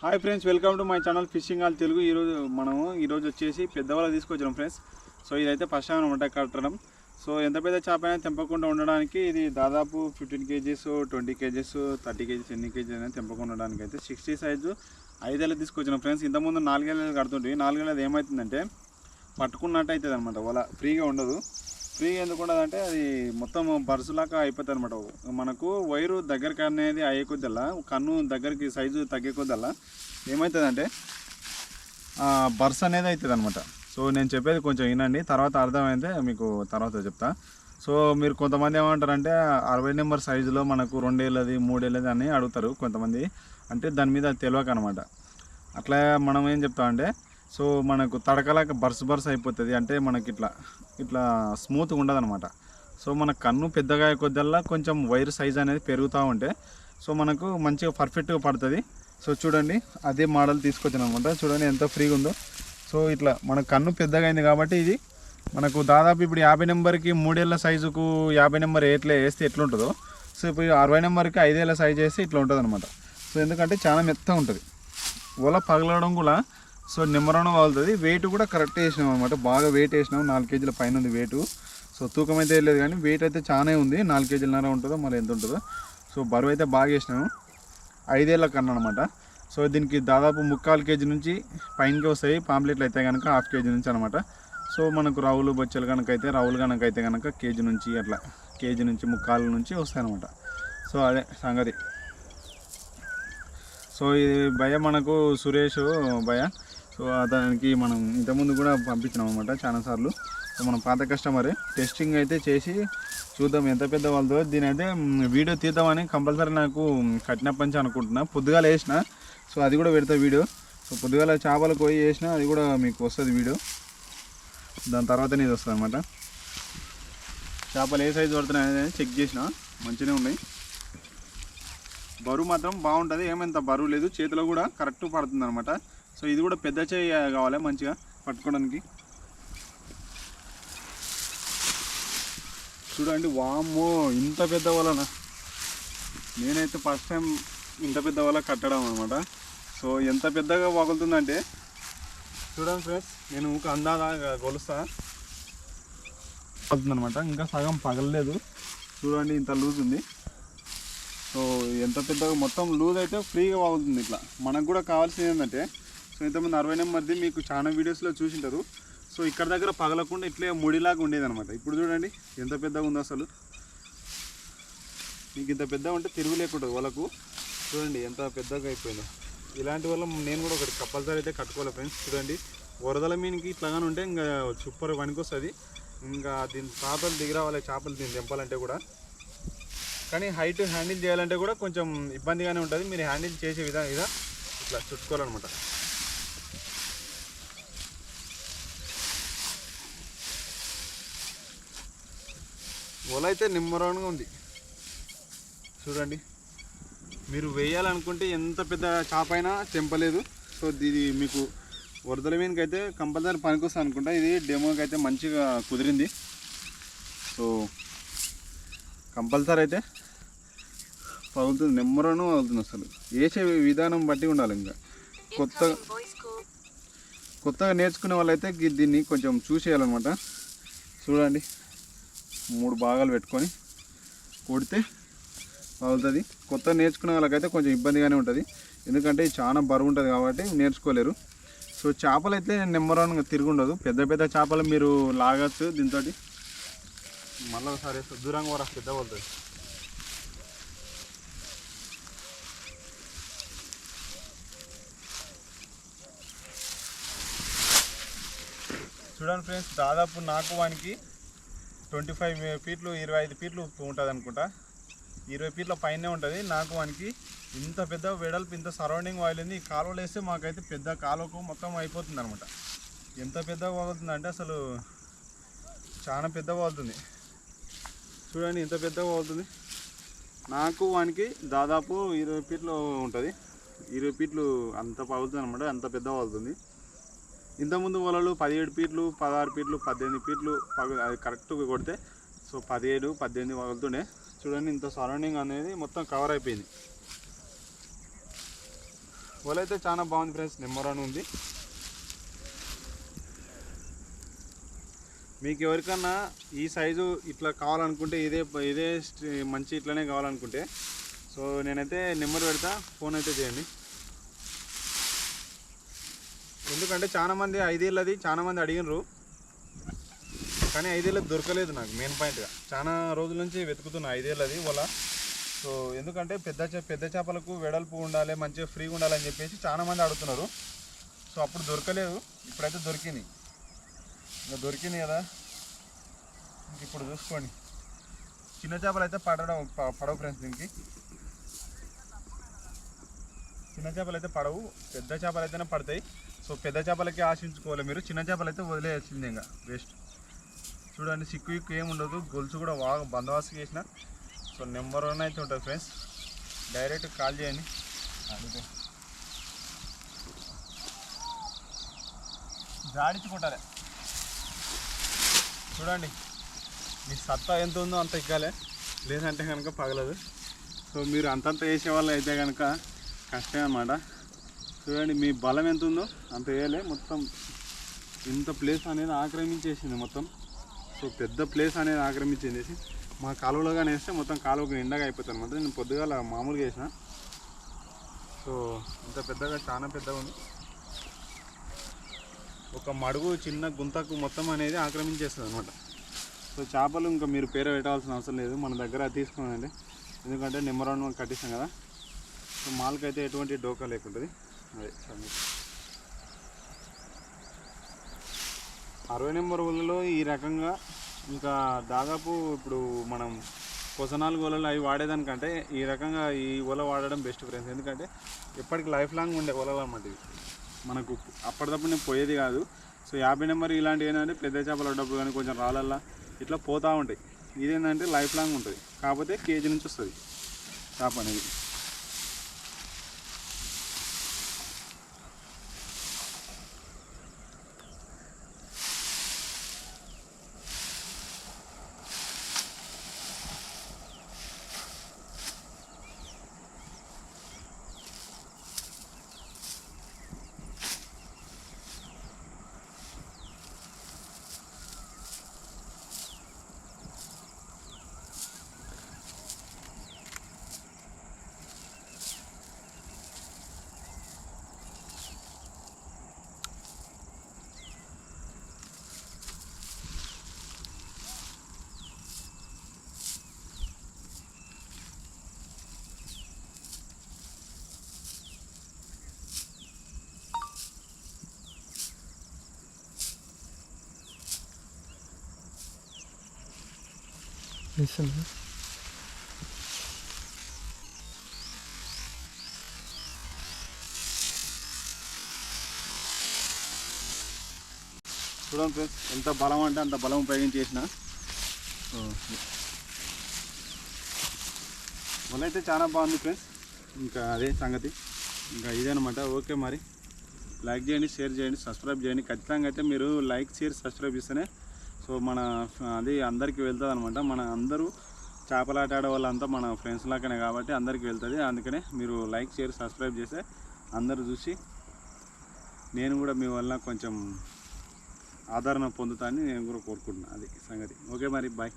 Hi friends welcome to my channel fishing all Telugu. ఈరోజు మనము ఈరోజు వచ్చేసి పెద్దవాళ్ళు తీసుకొచ్చాం ఫ్రెండ్స్. సో ఇదైతే ఫస్ట్ టైం అనమాట కట్టడం. సో ఎంత పెద్ద చేప అయినా తెంపకుండా ఉండడానికి ఇది దాదాపు fifteen KGs twenty KGs thirty KGs ఎన్ని కేజీస్ అయినా తెంపకుండా ఉండడానికి అయితే సిక్స్టీ సైజు ఐదేళ్ళు తీసుకొచ్చిన ఫ్రెండ్స్. ఇంతకుముందు నాలుగేళ్ళు కడుతుంటే నాలుగేళ్ళది ఏమవుతుందంటే పట్టుకున్నట్టు అవుతుంది అనమాట వల ఫ్రీగా ఉండదు. ఫ్రీ ఎందుకు ఉండదంటే అది మొత్తం పరుసులాగా అయిపోతుంది అనమాట మనకు వైరు దగ్గరికి అనేది అయ్యే కొద్దల్లా కన్ను దగ్గరికి సైజు తగ్గే కొద్దల్లా ఏమవుతుందంటే బర్స్ అనేది అవుతుంది అనమాట సో నేను చెప్పేది కొంచెం వినండి తర్వాత అర్థమైతే మీకు తర్వాత చెప్తా. సో మీరు కొంతమంది ఏమంటారంటే అరవై నెంబర్ సైజులో మనకు రెండేళ్ళది మూడేళ్ళది అని అడుగుతారు కొంతమంది. అంటే దాని మీద తెలియక అనమాట అట్లా మనం ఏం చెప్తామంటే సో మనకు తడకలాక బర్స్ బర్స్ అయిపోతుంది. అంటే మనకి ఇట్లా ఇట్లా స్మూత్గా ఉండదనమాట సో మన కన్ను పెద్దగా అయ్యే కొద్దల్లా కొంచెం వైర్ సైజ్ అనేది పెరుగుతూ ఉంటే సో మనకు మంచిగా పర్ఫెక్ట్గా పడుతుంది. సో చూడండి అదే మోడల్ తీసుకొచ్చాను అనమాట చూడండి ఎంత ఫ్రీగా ఉందో. సో ఇట్లా మన కన్ను పెద్దగా అయింది కాబట్టి ఇది మనకు దాదాపు ఇప్పుడు యాభై నెంబర్కి మూడేళ్ళ సైజుకు యాభై నెంబర్ ఎట్లా వేస్తే ఎట్లుంటుందో సో ఇప్పుడు అరవై నెంబర్కి ఐదేళ్ళ సైజ్ వేస్తే ఇట్లా ఉంటుంది అనమాట సో ఎందుకంటే చాలా మెత్తగా ఉంటుంది. ఓలా పగలడం కూడా సో నిమ్మరణం అవుతుంది వెయిట్ కూడా కరెక్ట్ వేసినాం అనమాట బాగా వెయిట్ వేసినాం. నాలుగు కేజీల పైన ఉంది వెయిట్ సో తూకం అయితే లేదు కానీ వెయిట్ అయితే చాలా ఉంది. నాలుగు కేజీలన్నర ఉంటుందో మరి ఎంత ఉంటుందో. సో బరువు అయితే బాగా వేసినాము ఐదేళ్ళ కన్నా అనమాట సో దీనికి దాదాపు ముక్కాలు కేజీ నుంచి పైనకి వస్తాయి. పాంప్లెట్లు అయితే కనుక హాఫ్ కేజీ నుంచి అనమాట సో మనకు రావులు బొచ్చలు కనుక అయితే రావులు కనుక అయితే కనుక కేజీ నుంచి అట్లా కేజీ నుంచి ముక్కాలు నుంచి వస్తాయి అనమాట సో అదే సంగతి. సో ఇది భయ మనకు సురేష్ భయ సో అతనికి మనం ఇంతకుముందు కూడా పంపించినాం అనమాట చాలాసార్లు సో మనం పాత కస్టమరే. టెస్టింగ్ అయితే చేసి చూద్దాం ఎంత పెద్ద వాళ్ళతో. దీని అయితే వీడియో తీద్దామని కంపల్సరీ నాకు కట్టిన పంచి అనుకుంటున్నా. పొద్దుగాల వేసిన. సో అది కూడా పెడతా వీడియో. సో పొద్దుగాల చేపలు పోయి వేసిన అది కూడా మీకు వస్తుంది వీడియో. దాని తర్వాత ఇది వస్తుంది అనమాట చేపలు ఏ సైజు పడుతున్నాయి అనేది చెక్ చేసిన. మంచిగానే ఉన్నాయి. బరువు మాత్రం బాగుంటుంది. ఏమంత బరువు లేదు. చేతిలో కూడా కరెక్ట్ పడుతుంది అనమాట సో ఇది కూడా పెద్ద చేయి కావాలి మంచిగా పట్టుకోవడానికి? చూడండి వామ్మో ఇంత పెద్ద వలన? నేనైతే ఫస్ట్ టైం ఇంత పెద్ద వల కట్టడం అనమాట సో ఎంత పెద్దగా పగులుతుందంటే చూడండి ఫ్రెండ్స్ నేను ఇంకా అందాదా కొలుస్తా పగులుతుందనమాట ఇంకా సగం పగలలేదు. చూడండి ఇంత లూజ్ ఉంది. సో ఎంత పెద్దగా మొత్తం లూజ్ అయితే ఫ్రీగా బాగుంటుంది ఇట్లా. మనకు కూడా కావాల్సింది ఏంటంటే సో ఇంతమంది అరవై నెంబర్ది మీకు చాలా వీడియోస్లో చూసింటారు. సో ఇక్కడ దగ్గర పగలకుండా ఇట్లే ముడిలాగా ఉండేది అనమాట ఇప్పుడు చూడండి ఎంత పెద్దగా ఉందో అసలు. మీకు ఇంత పెద్దగా ఉంటే తిరుగులేకుంటుంది వాళ్ళకు. చూడండి ఎంత పెద్దగా అయిపోయిందో. ఇలాంటి వల్ల నేను కూడా ఒకటి కంపల్సరీ అయితే కట్టుకోవాలి ఫ్రెండ్స్. చూడండి వరదల మీనికి ఇట్లాగానే ఉంటే ఇంకా చుప్పరు పనికొస్తుంది. ఇంకా దీని చేపలు దిగిరావాలి చేపలు దీన్ని తెంపాలంటే కూడా. కానీ హైట్ హ్యాండిల్ చేయాలంటే కూడా కొంచెం ఇబ్బందిగానే ఉంటుంది. మీరు హ్యాండిల్ చేసే విధానం ఇదా ఇట్లా చుట్టుకోవాలన్నమాట. వల అయితే నిమ్మరంగా ఉంది. చూడండి. మీరు వేయాలనుకుంటే ఎంత పెద్ద చేప అయినా తెంపలేదు. సో ఇది మీకు వరదల మీదకి అయితే కంపల్సరీ పనికొస్తుంది అనుకుంటా. ఇది డెమోకి అయితే మంచిగా కుదిరింది. సో కంపల్సరీ అయితే పగులుతుంది. నిమ్మరను అవుతుంది అసలు. వేసే విధానం బట్టి ఉండాలి ఇంకా. కొత్త కొత్తగా నేర్చుకునే వాళ్ళైతే గి- దీన్ని కొంచెం చూసేయాలన్నమాట. చూడండి. మూడు భాగాలు పెట్టుకొని కొడితే అవుతుంది. కొత్త నేర్చుకునే వాళ్ళకైతే కొంచెం ఇబ్బందిగానే ఉంటుంది. ఎందుకంటే ఇది చాలా బరువు ఉంటుంది కాబట్టి నేర్చుకోలేరు. సో చేపలు అయితే నెంబర్ వన్ తిరుగుండదు పెద్ద పెద్ద చేపలు మీరు లాగచ్చు దీంతో మళ్ళీ ఒకసారి దూరంగా వరకు పెద్ద పడుతుంది. చూడండి ఫ్రెండ్స్ దాదాపు నాకు వానికి ట్వంటీ ఫైవ్ ఫీట్లు ఇరవై ఐదు ఫీట్లు ఉంటుంది అనుకుంటా ఇరవై ఫీట్ల పైనే ఉంటుంది. నాకు వానికి ఇంత పెద్ద వెడల్పు ఇంత సరౌండింగ్ వాయిలింది ఈ కాలువలు వేస్తే మాకైతే పెద్ద కాలువకు మొత్తం అయిపోతుంది అనమాట ఎంత పెద్దగా వాగుతుంది అంటే అసలు చాలా పెద్దగా వాగుతుంది. చూడండి ఇంత పెద్దగా వాగుతుంది. నాకు వానికి దాదాపు ఇరవై ఫీట్లు ఉంటుంది. ఇరవై ఫీట్లు అంత పగులుతుంది అనమాట అంత పెద్ద వాగుతుంది. ఇంతకుముందు వలలు పదిహేడు ఫీట్లు పదహారు పీట్లు పద్దెనిమిది ఫీట్లు అది కరెక్ట్గా కొడితే సో పదిహేడు పద్దెనిమిది వగులుతుండే చూడండి ఇంత సరౌండింగ్ అనేది మొత్తం కవర్ అయిపోయింది. వల అయితే చాలా బాగుంది ఫ్రెండ్స్ నెంబర్ వన్ ఉంది. మీకు ఎవరికన్నా ఈ సైజు ఇట్లా కావాలనుకుంటే ఇదే ఇదే మంచి ఇట్లనే కావాలనుకుంటే సో నేనైతే నెంబర్ పెడతా ఫోన్ అయితే చేయండి. ఎందుకంటే చాలా మంది ఐదేళ్ళది చాలా మంది అడిగినారు. కానీ ఐదేళ్ళకి దొరకలేదు నాకు మెయిన్ పాయింట్గా చాలా రోజుల నుంచి వెతుకుతున్నా ఐదేళ్ళది వల సో ఎందుకంటే పెద్ద పెద్ద చేపలకు వెడల్పు ఉండాలి మంచిగా ఫ్రీగా ఉండాలని చెప్పేసి చాలా మంది అడుగుతున్నారు. సో అప్పుడు దొరకలేదు ఇప్పుడైతే దొరికింది. ఇంకా దొరికింది కదా? ఇంక ఇప్పుడు చూసుకోండి. చిన్న చేపలు అయితే పడడం పడవు ఫ్రెండ్స్ దీనికి. చిన్న చేపలు అయితే పడవు పెద్ద చేపలు అయితేనే పడతాయి. సో పెద్ద చేపలకి ఆశించుకోవాలి మీరు. చిన్న చేపలు అయితే వదిలేయాల్సిందే ఇంకా. వేస్ట్ చూడండి సిక్కు ఇక్కు ఏమి ఉండదు. గొలుసు కూడా బాగా బందోబస్తు చేసిన. సో నెంబర్ వన్ అయితే ఉంటుంది ఫ్రెండ్స్. డైరెక్ట్ కాల్ చేయండి. అడిగితే. జాడించుకుంటారే చూడండి మీ సత్తా ఎంత ఉందో అంత ఎక్కాలి. లేదంటే కనుక పగలదు. సో మీరు అంతంత వేసే వాళ్ళు అయితే కనుక కష్టమే అన్నమాట. చూడండి మీ బలం ఎంత ఉందో అంత వేయలే. మొత్తం ఇంత ప్లేస్ అనేది ఆక్రమించేసింది మొత్తం. సో పెద్ద ప్లేస్ అనేది ఆక్రమించేసి మా కాలువలో కానీ వేస్తే మొత్తం కాలువకు నిండగా అయిపోతుంది. అనమాట నేను పొద్దుగాల మామూలుగా వేసిన. సో ఇంత పెద్దగా చాలా పెద్దగా ఉంది. ఒక మడుగు చిన్న గుంతకు మొత్తం అనేది ఆక్రమించేస్తుంది అనమాట సో చేపలు ఇంకా మీరు పేరు పెట్టాల్సిన అవసరం లేదు. మన దగ్గర తీసుకున్నానండి. ఎందుకంటే నెంబర్ వన్ కట్టిస్తాం కదా. సో మాల్కి అయితే ఎటువంటి డోకా లేకుంటుంది. అరవై నెంబర్ ఊళ్ళలో ఈ రకంగా ఇంకా దాదాపు ఇప్పుడు మనం కొసనాలుగు వలలు అవి వాడేదానికంటే ఈ రకంగా ఈ వల వాడడం బెస్ట్ ఫ్రెండ్స్ ఎందుకంటే ఎప్పటికి లైఫ్ లాంగ్ ఉండే వలలు అన్నమాట ఇవి. మనకు అప్పటిదప్పుడు నేను పోయేది కాదు. సో యాభై నెంబర్ ఇలాంటివి ఏంటంటే పెద్ద చేపలు డబ్బులు కానీ కొంచెం రాళ్ళల్లా ఇట్లా పోతూ ఉంటాయి. ఇదేంటంటే లైఫ్ లాంగ్ ఉంటుంది. కాకపోతే కేజీ నుంచి వస్తుంది. చేప అనేది. వేస్తున్నా చూడండి ఫ్రెండ్స్ ఎంత బలం అంటే అంత బలం ఉపయోగించి చేసిన. వల అయితే చాలా బాగుంది ఫ్రెండ్స్. ఇంకా అదే సంగతి. ఇంకా ఇదేనమాట ఓకే మరి. లైక్ చేయండి షేర్ చేయండి సబ్స్క్రైబ్ చేయండి. ఖచ్చితంగా అయితే మీరు లైక్ షేర్ సబ్స్క్రైబ్ చేస్తేనే సో మన అది అందరికీ వెళ్తుంది అనమాట మన అందరూ చేపలాట ఆడే వాళ్ళంతా మన ఫ్రెండ్స్ లాగానే కాబట్టి అందరికీ వెళ్తుంది. అందుకనే మీరు లైక్ షేర్ సబ్స్క్రైబ్ చేస్తే అందరూ చూసి నేను కూడా మీ వల్ల కొంచెం ఆదరణ పొందుతానని నేను కూడా కోరుకుంటున్నాను అది సంగతి. ఓకే మరి బాయ్